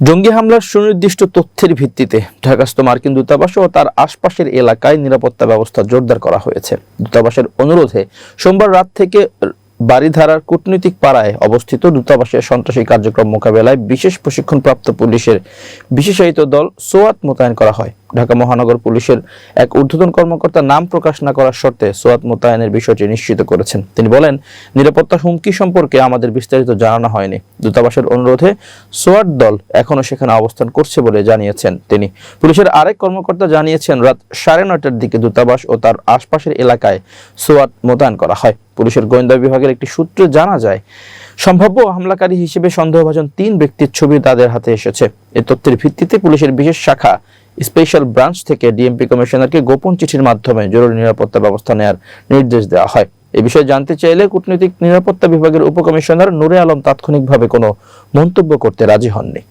জঙ্গি হামলার সুনির্দিষ্ট তথ্যের ভিত্তিতে ঢাকাস্থ মার্কিন দূতাবাস ও তার আশপাশের এলাকায় নিরাপত্তা ব্যবস্থা জোরদার করা হয়েছে। দূতাবাসের অনুরোধে সোমবার রাত থেকে বাড়িধারার কূটনৈতিক পাড়ায় অবস্থিত দূতাবাসের সন্ত্রাসী কার্যক্রম মোকাবেলায় বিশেষ প্রশিক্ষণপ্রাপ্ত পুলিশের বিশেষায়িত দল সোয়াত মোতায়েন করা হয়। ঢাকা মহানগর পুলিশের এক ঊর্ধ্বতন কর্মকর্তা নাম প্রকাশ না করার শর্তে সোয়াত মোতায়েনের বিষয়টি নিশ্চিত করেছেন। তিনি বলেন, নিরাপত্তা হুমকি সম্পর্কে আমাদের বিস্তারিত জানানো হয়নি। দূতাবাসের অনুরোধে সোয়াট দল এখনও সেখানে অবস্থান করছে বলে জানিয়েছেন তিনি। পুলিশের আরেক কর্মকর্তা জানিয়েছেন, রাত সাড়ে নয়টার দিকে দূতাবাস ও তার আশপাশের এলাকায় সোয়াট মোতায়েন করা হয়। পুলিশের গোয়েন্দা বিভাগের একটি সূত্রে জানা যায়, সম্ভাব্য হামলাকারী হিসেবে সন্দেহভাজন তিন ব্যক্তির ছবি তাদের হাতে এসেছে। এ তথ্যের ভিত্তিতে পুলিশের বিশেষ শাখা স্পেশাল ব্রাঞ্চ থেকে ডিএমপি কমিশনারকে গোপন চিঠির মাধ্যমে জরুরি নিরাপত্তা ব্যবস্থা নেয়ার নির্দেশ দেওয়া হয়। এ বিষয়ে জানতে চাইলে কূটনৈতিক নিরাপত্তা বিভাগের উপকমিশনার নুরে আলম তাৎক্ষণিকভাবে কোনো মন্তব্য করতে রাজি হননি।